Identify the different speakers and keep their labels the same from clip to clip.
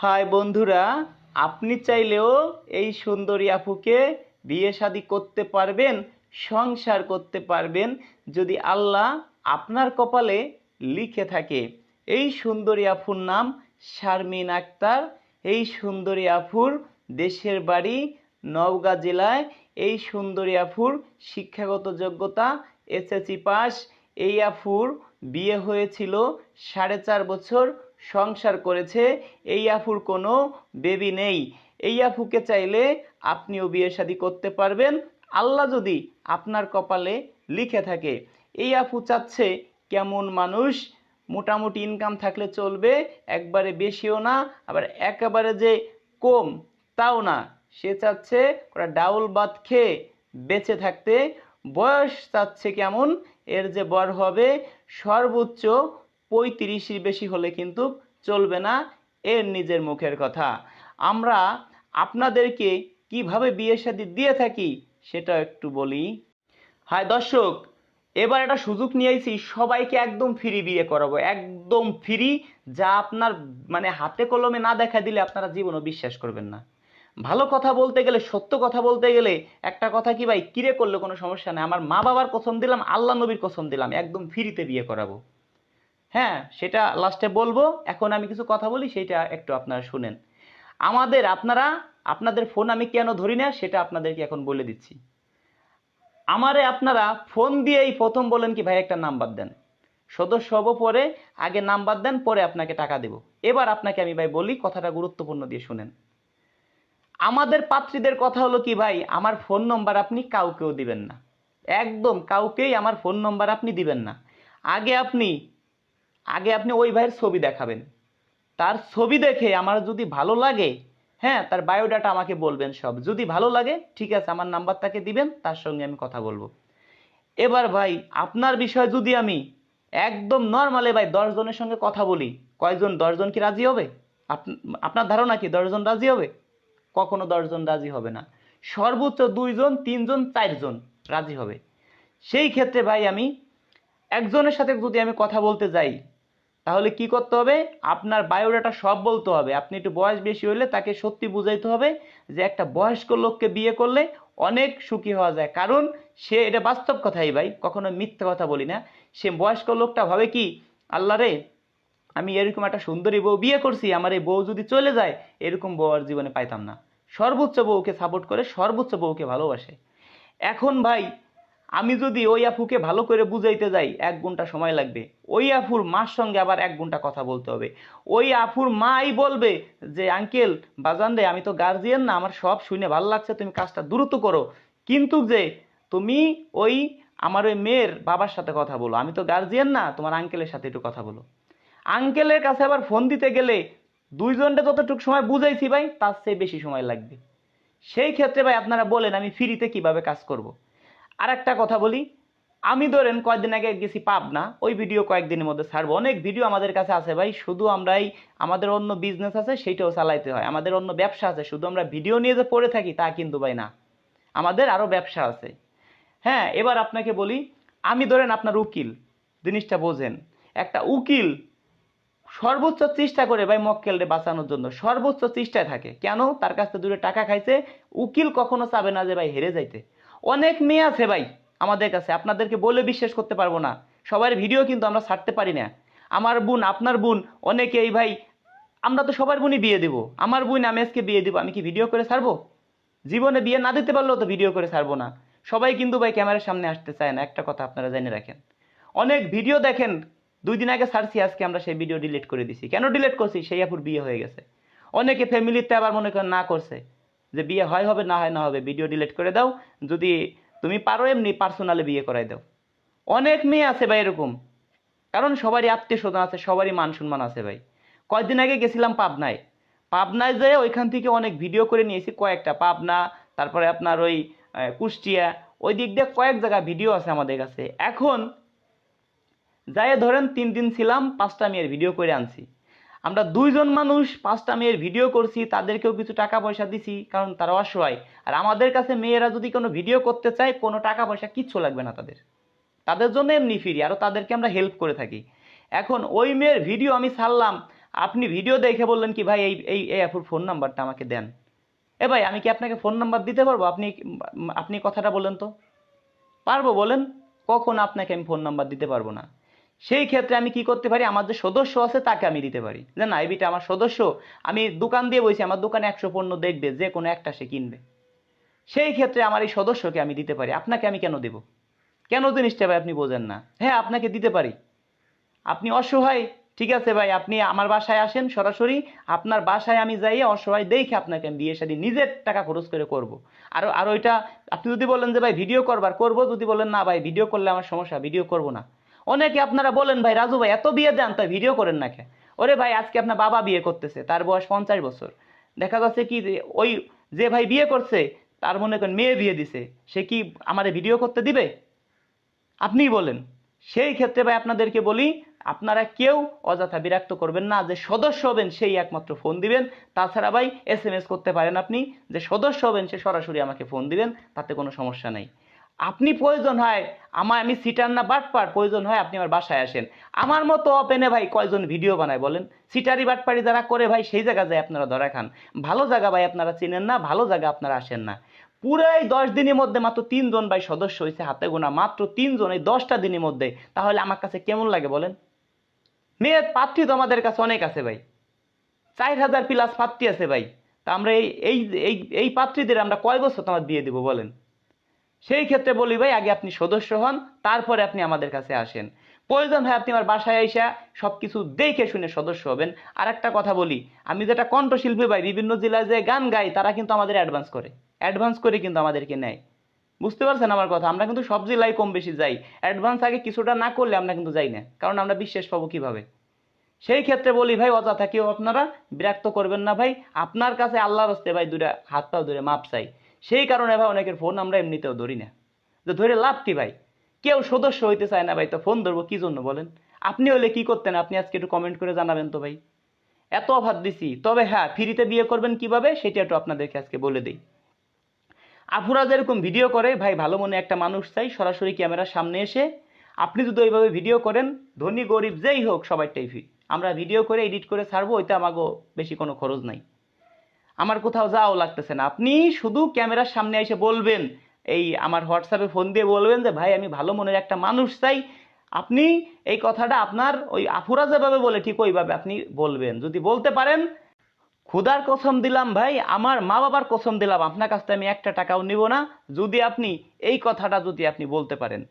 Speaker 1: High বন্ধুরা, আপনি চাইলেও এই সুন্দরী আপুকে বিয়ে শাদী করতে পারবেন, সংসার করতে পারবেন, যদি আল্লাহ আপনার কপালে লিখে থাকে। এই সুন্দরী আফুর নাম শারমিন আক্তার। এই সুন্দরী আফুর দেশের বাড়ি নওগাঁ জেলায়। এই সুন্দরী আফুর শিক্ষাগত যোগ্যতা এসএসসি পাস। এই আফুর বিয়ে হয়েছিল সাড়ে চার বছর সংসার করেছে, এই আফুর কোনো বেবি নেই। এই আফুকে চাইলে আপনিও বিয়ে শাদী করতে পারবেন। আল্লাহ যদি আপনার কপালে লিখে থাকে, এই আফু চাচ্ছে কেমন মানুষ, মোটামুটি ইনকাম থাকলে চলবে, একবারে বেশিও না, আবার একেবারে যে কম, তাও না। সে চাচ্ছে ওরা ডাউল ভাত খেয়ে বেঁচে থাকতে। বয়স চাচ্ছে কেমন, এর যে বর হবে সর্বোচ্চ পঁয়ত্রিশের বেশি হলে কিন্তু চলবে না এর নিজের মুখের কথা। আমরা আপনাদেরকে কীভাবে বিয়ে শাদী দিয়ে থাকি সেটা একটু বলি। হাই দর্শক, এবার একটা সুযোগ নিয়েছি সবাইকে একদম ফ্রি বিয়ে করাবো, একদম ফ্রি যা আপনার মানে হাতে কলমে না দেখা দিলে আপনারা জীবনও বিশ্বাস করবেন না। ভালো কথা বলতে গেলে, সত্য কথা বলতে গেলে, একটা কথা কি ভাই, কিরে করলে কোনো সমস্যা নেই। আমার মা বাবার কসম দিলাম, আল্লাহ নবীর কসম দিলাম, একদম ফ্রিতে বিয়ে করাবো। হ্যাঁ সেটা লাস্টে বলব। এখন আমি কিছু কথা বলি, সেটা একটু আপনারা শুনেন। আমাদের আপনারা, আপনাদের ফোন আমি কেন ধরি না, সেটা আপনাদেরকে এখন বলে দিচ্ছি। আমারে আপনারা ফোন দিয়েই প্রথম বলেন কি, ভাই, একটা নাম্বার দেন। সদস্য হব পরে, আগে নাম্বার দেন, পরে আপনাকে টাকা দেব। এবার আপনাকে আমি ভাই বলি, কথাটা গুরুত্বপূর্ণ দিয়ে শুনেন। আমাদের পাত্রীদের কথা হলো কি, ভাই, আমার ফোন নম্বর আপনি কাউকেও দিবেন না। একদম, কাউকেই আমার ফোন নম্বর আপনি দিবেন না। আগে আপনি আগে আপনি ওই ভাইয়ের ছবি দেখাবেন। তার ছবি দেখে আমার যদি ভালো লাগে হ্যাঁ তার বায়োডাটা আমাকে বলবেন সব। যদি ভালো লাগে, ঠিক আছে, আমার নাম্বার তাকে দিবেন, তার সঙ্গে আমি কথা বলব। এবার ভাই, আপনার বিষয়ে যদি আমি একদম নর্মালে ভাই দশজনের সঙ্গে কথা বলি, কয়জন, দশজন কি রাজি হবে? আপ- আপনার ধারণা কি, দশজন রাজি হবে? কখনো দশজন রাজি হবে না। সর্বোচ্চ দুইজন, তিনজন, চারজন রাজি হবে। সেই ক্ষেত্রে ভাই আমি একজনের সাথে যদি আমি কথা বলতে যাই তাহলে কি করতে হবে? আপনার বায়োডাটা সব বলতে হবে। আপনি একটু বয়স বেশি হলে তাকে সত্যি বুঝাইতে হবে যে একটা বয়স্ক লোককে বিয়ে করলে অনেক সুখী হওয়া যায়। কারণ সে, এটা বাস্তব কথাই ভাই, কখনো মিথ্যা কথা বলি না। সে বয়স্ক লোকটা ভাবে কি, আল্লাহ রে, আমি এরকম একটা সুন্দরী বউ বিয়ে করছি, আমার এই বউ যদি চলে যায়, এরকম বউ আর জীবনে পাইতাম না। সর্বোচ্চ বউকে সাপোর্ট করে সর্বোচ্চ বউকে ভালোবাসে। এখন ভাই আমি যদি ওই আফুকে ভালো করে বুঝাইতে যাই, এক ঘণ্টা সময় লাগবে। ওই আফুর মার সঙ্গে আবার এক ঘণ্টা কথা বলতে হবে। ওই আফুর মাই বলবে যে, আঙ্কেল, বাজান রে, আমি তো গার্জিয়ান না, আমার সব শুনে ভালো লাগছে, তুমি কাজটা দ্রুত করো। কিন্তু যে, তুমি ওই আমার ওই মেয়ের বাবার সাথে কথা বলো। আমি তো গার্জিয়ান না, তোমার আঙ্কেলের সাথে একটু কথা বলো। আঙ্কেলের কাছে আবার ফোন দিতে গেলে দুইজনটা যতটুকু সময় বুঝাইছি ভাই, তার চেয়ে বেশি সময় লাগবে। সেই ক্ষেত্রে ভাই আপনারা বলেন, আমি ফ্রিতে কীভাবে কাজ করব। আর একটা কথা বলি। আমি ধরেন কয়েকদিন আগে গেছি পাবনা, ওই ভিডিও কয়েকদিনের মধ্যে ছাড়বো। অনেক ভিডিও আমাদের কাছে আছে ভাই, শুধু আমরাই, আমাদের অন্য বিজনেস আছে, সেইটাও চালাইতে হয়। আমাদের অন্য ব্যবসা আছে, শুধু আমরা ভিডিও নিয়ে যে পড়ে থাকি তা কিন্তু ভাই না। আমাদের আরও ব্যবসা আছে। হ্যাঁ এবার আপনাকে বলি, আমি ধরেন আপনার উকিল, জিনিসটা বোঝেন। একটা উকিল সর্বোচ্চ চেষ্টা করে ভাই মক্কেলরে বাঁচানোর জন্য, সর্বোচ্চ চেষ্টায় থাকে। কেন? তার কাছ থেকে দূরে টাকা খাইছে, উকিল কখনো চাবে না যে ভাই হেরে যাইতে। অনেক মেয়ে আছে ভাই আমাদের কাছে, আপনাদেরকে বলে বিশ্বাস করতে পারব না। সবার ভিডিও কিন্তু আমরা ছাড়তে পারি না। আমার বোন, আপনার বোন অনেকেই ভাই, আমরা তো সবার বোনই বিয়ে দেবো। আমার বোন, আমি আজকে বিয়ে দেবো, আমি কি ভিডিও করে ছাড়বো? জীবনে বিয়ে না দিতে পারলেও তো ভিডিও করে ছাড়বো না। সবাই কিন্তু ভাই ক্যামেরার সামনে আসতে চায় না, একটা কথা আপনারা জেনে রাখেন। অনেক ভিডিও দেখেন, দুই দিন আগে ছাড়ছি, আজকে আমরা সেই ভিডিও ডিলিট করে দিছি। কেন ডিলিট করছি? সেই আপুর বিয়ে হয়ে গেছে। অনেকে ফ্যামিলিতে আবার মনে করেন না করছে। যে বিয়ে হয় হবে, না হয় না হবে ভিডিও ডিলিট করে দাও। যদি তুমি পারো, এমনি পার্সোনালি বিয়ে করাই দাও। অনেক মেয়ে আছে ভাই এরকম। কারণ সবারই আত্মীয় স্বজন আছে, সবারই মান সম্মান আছে ভাই। কয়েকদিন আগে গেছিলাম পাবনায়। পাবনায় যেয়ে ওইখান থেকে অনেক ভিডিও করে নিয়েছি, কয়েকটা পাবনা, তারপরে আপনার ওই কুষ্টিয়া, ওই দিক দিয়ে কয়েক জায়গায় ভিডিও আছে আমাদের কাছে। এখন যাই ধরেন তিন দিন ছিলাম, পাঁচটা মেয়ের ভিডিও করে আনছি। আমরা দুইজন মানুষ, পাঁচটা মেয়ের ভিডিও করছি, তাদেরকেও কিছু টাকা পয়সা দিছি, কারণ তারা অসহায়। আর আমাদের কাছে মেয়েরা যদি কোনো ভিডিও করতে চায়, কোনো টাকা পয়সা কিচ্ছু লাগবে না তাদের। তাদের জন্য এমনি ফিরি আরও তাদেরকে আমরা হেল্প করে থাকি। এখন ওই মেয়ের ভিডিও আমি ছাড়লাম, আপনি ভিডিও দেখে বললেন কি, ভাই, এই এই অ্যাপুর ফোন নাম্বারটা আমাকে দেন। এ ভাই, আমি কি আপনাকে ফোন নাম্বার দিতে পারব? আপনি আপনি কথাটা বলেন তো। পারব, বলেন। কখন আপনাকে আমি ফোন নাম্বার দিতে পারব না? সেই ক্ষেত্রে আমি কি করতে পারি? আমার যে সদস্য আছে তাকে আমি দিতে পারি। যে না এবিটা আমার সদস্য, আমি দোকান দিয়ে বসি আমার দোকানে একশো পণ্য দেখবে, যে কোনো একটা সে কিনবে। সেই ক্ষেত্রে আমার এই সদস্যকে আমি দিতে পারি। আপনাকে আমি কেন দেব? কেন জিনিসটা ভাই আপনি বোঝেন না? হ্যাঁ আপনাকে দিতে পারি। আপনি অসহায়, ঠিক আছে ভাই, আপনি আমার বাসায় আসেন সরাসরি, আপনার বাসায় আমি যাই অসহায় দেখে আপনাকে আমি বিয়ে শাদী নিজের টাকা খরচ করে করব। আর আর ওইটা, আপনি যদি বলেন যে ভাই ভিডিও করবার, করব। যদি বলেন না ভাই ভিডিও করলে আমার সমস্যা ভিডিও করব না। অনেকে আপনারা বলেন, ভাই, রাজু ভাই, এত বিয়ে দেন, তাই ভিডিও করেন না কে? ওরে ভাই, আজকে আপনার বাবা বিয়ে করতেছে, তার বয়স পঞ্চাশ বছর। দেখা যাচ্ছে কি ওই যে ভাই বিয়ে করছে, তার মনে করেন মেয়ে বিয়ে দিছে, সে কি আমারে ভিডিও করতে দিবে? আপনিই বলেন। সেই ক্ষেত্রে ভাই, আপনাদেরকে বলি, আপনারা কেউ অযথা বিরক্ত করবেন না, যে সদস্য হবেন, সেই একমাত্র ফোন দিবেন। তাছাড়া ভাই এস করতে পারেন আপনি, যে সদস্য হবেন, সে সরাসরি আমাকে ফোন দিবেন, তাতে কোনো সমস্যা নেই। আপনি প্রয়োজন হয়, আমার আমি সিটার না বাটপার প্রয়োজন হয় আপনি আমার বাসায় আসেন। আমার মতো ওপেনে ভাই কয়জন ভিডিও বানায় বলেন? সিটারি বাটপারি যারা করে ভাই, সেই জায়গা যায় আপনারা ধরা খান। ভালো জায়গা ভাই আপনারা চিনেন না, ভালো জায়গা আপনারা আসেন না। পুরাই দশ দিনের মধ্যে মাত্র তিনজন ভাই সদস্য হয়েছে হাতে গোনা, মাত্র তিনজন এই দশটা দিনের মধ্যে। তাহলে আমার কাছে কেমন লাগে বলেন? মেয়ের পাত্রী তো আমাদের কাছে অনেক আছে ভাই। চার হাজার প্লাস পাত্রী আছে ভাই। তা আমরা এই এই এই এই পাত্রীদের আমরা কয় বছর তোমার দিয়ে দিব বলেন? সেই ক্ষেত্রে বলি, ভাই, আগে আপনি সদস্য হন, তারপরে আপনি আমাদের কাছে আসেন। প্রয়োজন হয় আপনি আমার বাসায় এসে সব কিছু দেখে শুনে সদস্য হবেন। আর একটা কথা বলি, আমি যেটা কণ্ঠশিল্পী ভাই, বিভিন্ন জেলায় যে গান গাই, তারা কিন্তু আমাদের অ্যাডভান্স করে। অ্যাডভান্স করে কিন্তু আমাদেরকে নেয়। বুঝতে পারছেন আমার কথা? আমরা কিন্তু সব জেলায় কম বেশি যাই। অ্যাডভান্স আগে কিছুটা না করলে আমরা কিন্তু যাই না, কারণ আমরা বিশ্বাস পাবো কীভাবে? সেই ক্ষেত্রে বলি, ভাই, অযথা কেউ আপনারা বিরক্ত করবেন না ভাই। আপনার কাছে আল্লাহর হস্তে ভাই দুটা হাত পাও ধরে মাপ চাই। সেই কারণে ভাই অনেকের ফোন আমরা এমনিতেও ধরি না। যে ধরে লাভ কি ভাই? কেউ সদস্য হইতে চায় না ভাই, তো ফোন ধরবো, কি জন্য বলেন? আপনি হলে কি করতেন? আপনি আজকে একটু কমেন্ট করে জানাবেন তো ভাই। এত অভাব দিছি, তবে হ্যাঁ ফ্রিতে বিয়ে করবেন কীভাবে সেটা একটু আপনাদেরকে আজকে বলে দিই। আফুরা যেরকম ভিডিও করে, ভাই ভালো মনে একটা মানুষ চাই, সরাসরি ক্যামেরার সামনে এসে আপনি যদি ওইভাবে ভিডিও করেন, ধনী গরিব যেই হোক সবাইটাই ফ্রি আমরা ভিডিও করে এডিট করে ছাড়বো, ওইটা আমাকেও বেশি কোনো খরচ নাই। আমার কোথাও যাও লাগতেছে না। আপনি শুধু ক্যামেরার সামনে এসে বলবেন, এই আমার হোয়াটসঅ্যাপে ফোন দিয়ে বলবেন যে, ভাই, আমি ভালো মনের একটা মানুষ চাই। আপনি এই কথাটা আপনার ওই আফুরা যেভাবে বলে, ঠিক ওইভাবে আপনি বলবেন। যদি বলতে পারেন, খুদার কসম দিলাম ভাই, আমার মা বাবার কসম দিলাম, আপনার কাছ থেকে আমি একটা টাকাও নিব না। যদি আপনি এই কথাটা যদি আপনি বলতে পারেন।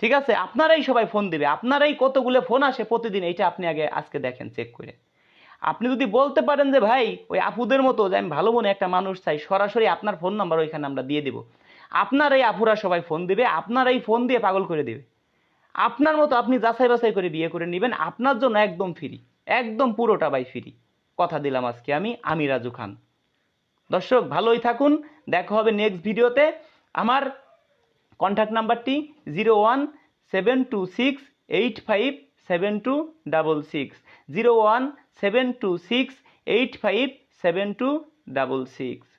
Speaker 1: ঠিক আছে? আপনারাই সবাই ফোন দিবে। আপনারাই কতগুলো ফোন আসে প্রতিদিন, এইটা আপনি আগে, আজকে দেখেন, চেক করে। আপনি যদি বলতে পারেন যে, ভাই, ওই আপুদের মতো যে আমি ভালো মনে একটা মানুষ চাই, সরাসরি আপনার ফোন নাম্বার ওইখানে আমরা দিয়ে দেবো। আপনার এই আপুরা সবাই ফোন দিবে, আপনার এই ফোন দিয়ে পাগল করে দেবে। আপনার মতো আপনি যাচাই বাছাই করে বিয়ে করে নেবেন, আপনার জন্য একদম ফ্রি একদম পুরোটা বাই ফ্রি কথা দিলাম আজকে আমি আমি রাজু খান। দর্শক, ভালোই থাকুন, দেখা হবে নেক্সট ভিডিওতে। আমার কন্ট্যাক্ট নাম্বারটি zero one seven two six eight five seven two double six zero one seven two six eight five seven two double six